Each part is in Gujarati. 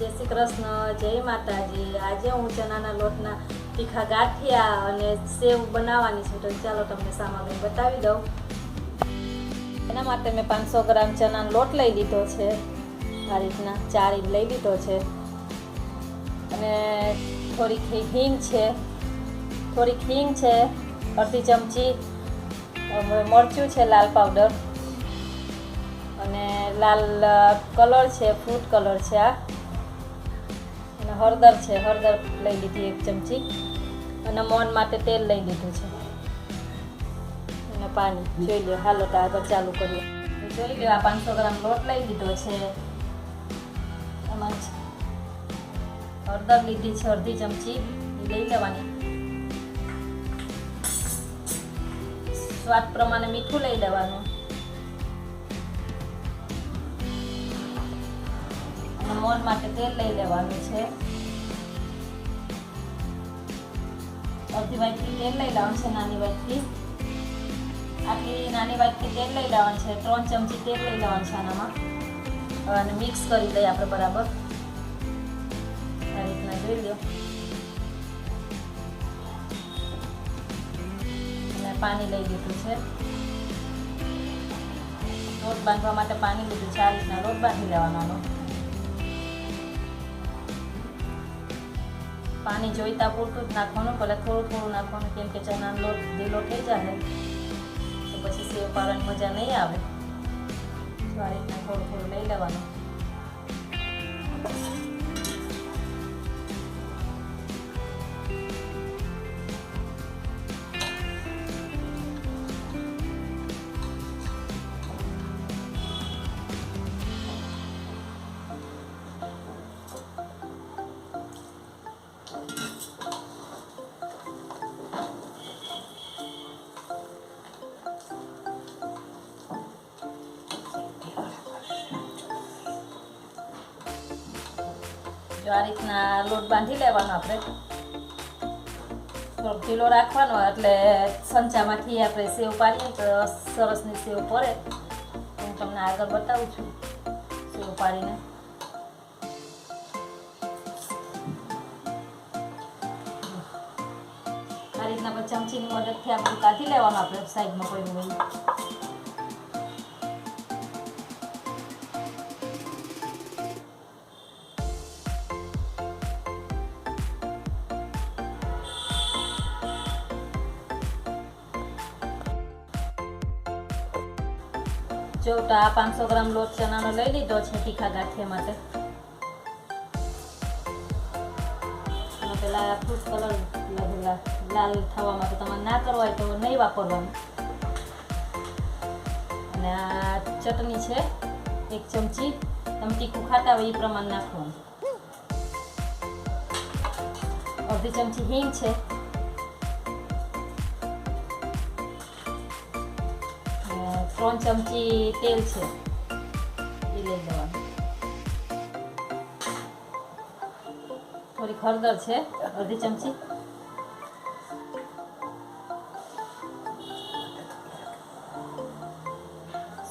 જય શ્રી કૃષ્ણ, જય માતાજી. આજે હું ચણાના લોટના તીખા ગાંઠિયા અને સેવ બનાવવાની છે. તો ચાલો તમને સામગ્રી બતાવી દઉં. એના માટે મેં પાંચસો ગ્રામ ચણાનો લોટ લઈ લીધો છે. આ રીતના ચાર ઇંચ લઈ લીધો છે. અને થોડીક હિંગ છે. થોડીક હિંગ છે, અડધી ચમચી મરચું છે, લાલ પાવડર. અને લાલ કલર છે, ફ્રૂટ કલર છે આ. હળદર છે, હળદર લઈ લીધી એક ચમચી. અને મોન માટે તેલ લઈ લીધું છે. અને પાણી જોઈ લો હાલો તો આગળ ચાલુ કરીએ. જોઈ લો આ પાંચસો ગ્રામ લોટ લઈ લીધો છે. એમાં હળદર લીધી છે, અડધી ચમચી. લઈ લેવાની. સ્વાદ પ્રમાણે મીઠું લઈ લેવાનું. અને માટે તેલ લઈ લેવાનું છે. અડધી વાટકી તેલ લઈ લેવાનું છે નાની વાટકી. આટલી નાની વાટકી તેલ લઈ લેવાનું છે. ત્રણ ચમચી તેલ લઈ લેવાનું છે આનામાં. અને મિક્સ કરી લઈએ આપણે બરાબર. આ રીતના જોઈ લો. પાણી લઈ લીધું છે. લોટ બાંધવા માટે પાણી લીધું છે. આ રીતના લોટ બાંધી લેવાનો પાણી જોઈતા પૂરતું જ નાખવાનું, ભલે થોડું થોડું નાખવાનું, કેમ કે ચણાનો લોટ ઢીલો થઈ જાય તો પછી સેવ પાડવાની મજા નહીં આવે. તો આ રીતના થોડું થોડું લઈ લેવાનું. આ રીતના લોટ બાંધી લેવાનો આપણે. થોડોક ઢીલો રાખવાનો, એટલે સંચામાંથી આપણે સેવ પાડીએ તો સરસની સેવ પડે. હું તમને આગળ બતાવું છું સેવ પાડીને. આ રીતના ચમચીની મદદથી આપણે કાઢી લેવાનું આપણે, સાઈડમાં કોઈ હોય જો તો આ પાંચસો ગ્રામ લોટ ચણાનો લઈ લીધો છે તીખા ગાંઠિયા માટે. અને પેલા ફ્રૂટ કલર લાલ થવા માટે તમારે ના કરવો હોય તો નહીં વાપરવાનું. અને આ ચટણી છે, એક ચમચી તમે તીખું ખાતા હોય એ પ્રમાણે નાખવાનું. અડધી ચમચી હિંગ છે ત્રણ ચમચી તેલ છે. એ લઈ લેવાનું. થોડી હળદર છે, અડધી ચમચી.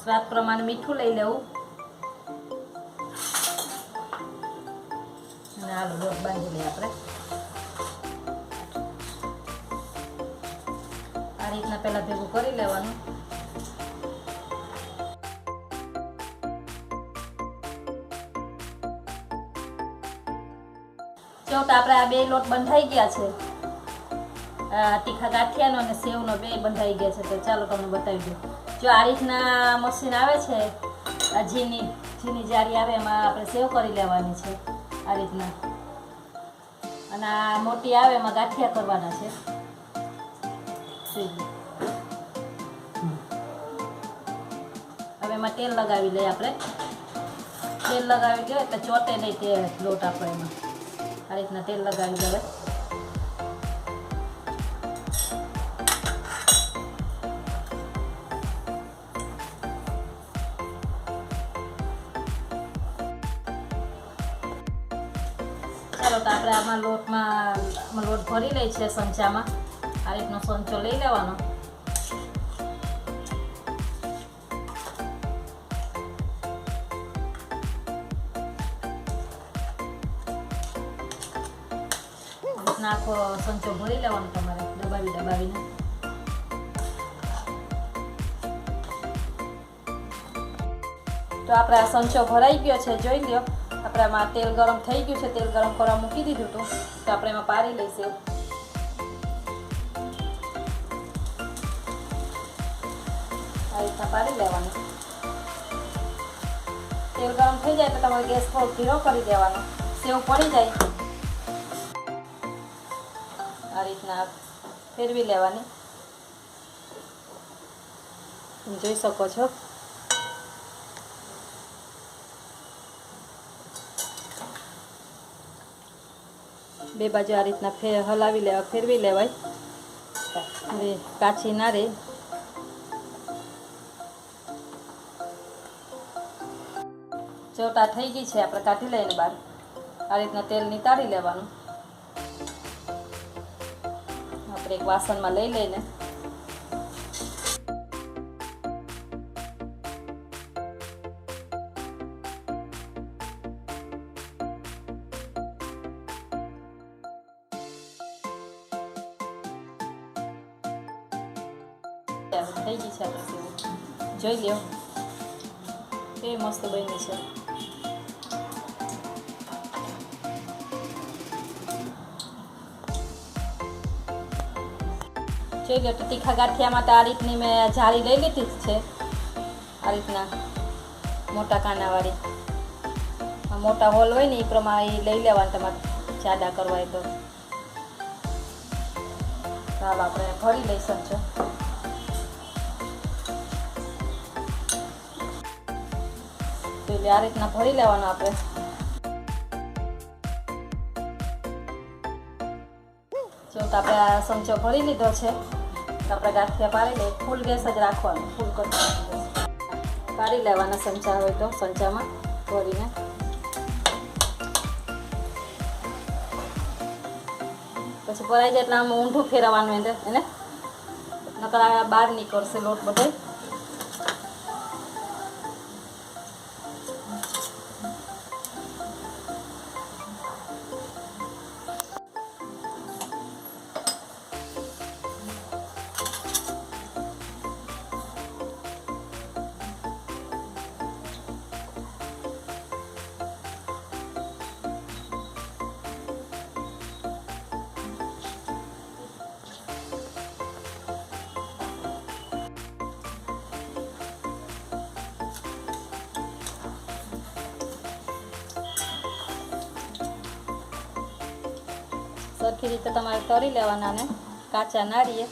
સ્વાદ પ્રમાણે મીઠું લઈ લેવું. અને આલુ લોટ લઈએ આપણે. આ રીતના પહેલાં ભેગું કરી લેવાનું. તો આપણે આ બે લોટ બંધાઈ ગયા છે. તીખા ગાંઠિયાનો અને સેવનો બે બંધાઈ ગયા છે. તો ચાલો તમને બતાવી દઉં. જો આ રીતના મશીન આવે છે, આ ઝીની ઝીની જારી આવે, એમાં આપણે સેવ કરી લેવાની છે આ રીતના. અને આ મોટી આવે, એમાં ગાંઠિયા કરવાના છે. હવે એમાં તેલ લગાવી લઈએ આપણે. તેલ લગાવી દઈએ એટલે ચોટે નહીં તે લોટ આપણે એમાં. આ રીતના તેલ લગાવી દેવાય ચાલો તો આપણે આમાં લોટમાં લોટ ભરી લઈ છે સંચામાં. આ રીતનો સંચો લઈ લેવાનો. આખો સંચો ભરી લેવાનો તમારે, દબાવી, દબાવીને. તો આપણે આ સંચો ભરાઈ ગયો છે, જોઈ લ્યો. આપણે આમાં તેલ ગરમ થઈ ગયું છે, તેલ ગરમ કરવા મૂકી દીધું હતું. તો આપણે એમાં પારી લઈશું. આ રીતના પારી લેવાનું. તેલ ગરમ થઈ જાય તો તમારે ગેસ થોડો ધીરો કરી દેવાનો. સેવ પડી જાય. આ રીતના ફેરવી લેવાની. જોઈ શકો છો. બે બાજુ આ રીતના હલાવી લેવા, ફેરવી લેવાય. હવે કાચી ના રહે. ચોટા થઈ ગઈ છે, આપણે કાઢી લઈને બહાર. આ રીતના તેલ નીતાળી લેવાનું. આપણે એક વાસણમાં લઈ લઈને. થઈ ગઈ છે આપણે જોઈ લ્યો. એ મસ્ત બની છે. જોઈ લો તો તીખા ગાંઠિયા માટે આ રીતની મેં જાળી લઈ લીધી જ છે. આ રીતના મોટા કાનાવાળી. મોટા હોલ હોય ને, એ પ્રમાણે લઈ લેવાનું તમારે જાડા કરવા હોય તો. ચાલો આપણે ભરી લઈ શકજો તો આ રીતના ભરી લેવાનું આપણે. જો તો આપણે આ સંચો ભરી લીધો છે. તો આપણે ગાંઠિયા પાડી લઈએ ફૂલ ગેસ જ રાખવાનું, ફૂલ કરી પાડી લેવાના સંચા હોય તો સંચામાં ભરીને પછી ભરાઈ જાય એટલે આમ ઊંધું ફેરવવાનું એને. નકર બહાર નીકળશે લોટ બધો. સરખી રીતે તમારે તરી લેવાના ને કાચા નાળીએ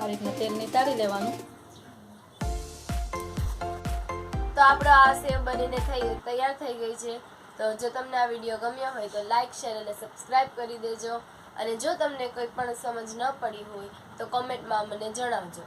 આ રીતના તેલ નીતાળી લેવાનું. તો આપણો આ સેવ બનીને થઈ, તૈયાર થઈ ગઈ છે. તો જો તમને આ વીડિયો ગમ્યો હોય તો લાઇક શેર અને સબસ્ક્રાઈબ કરી દેજો. અને જો તમને કોઈ પણ સમજ ન પડી હોય તો કોમેન્ટમાં મને જણાવજો.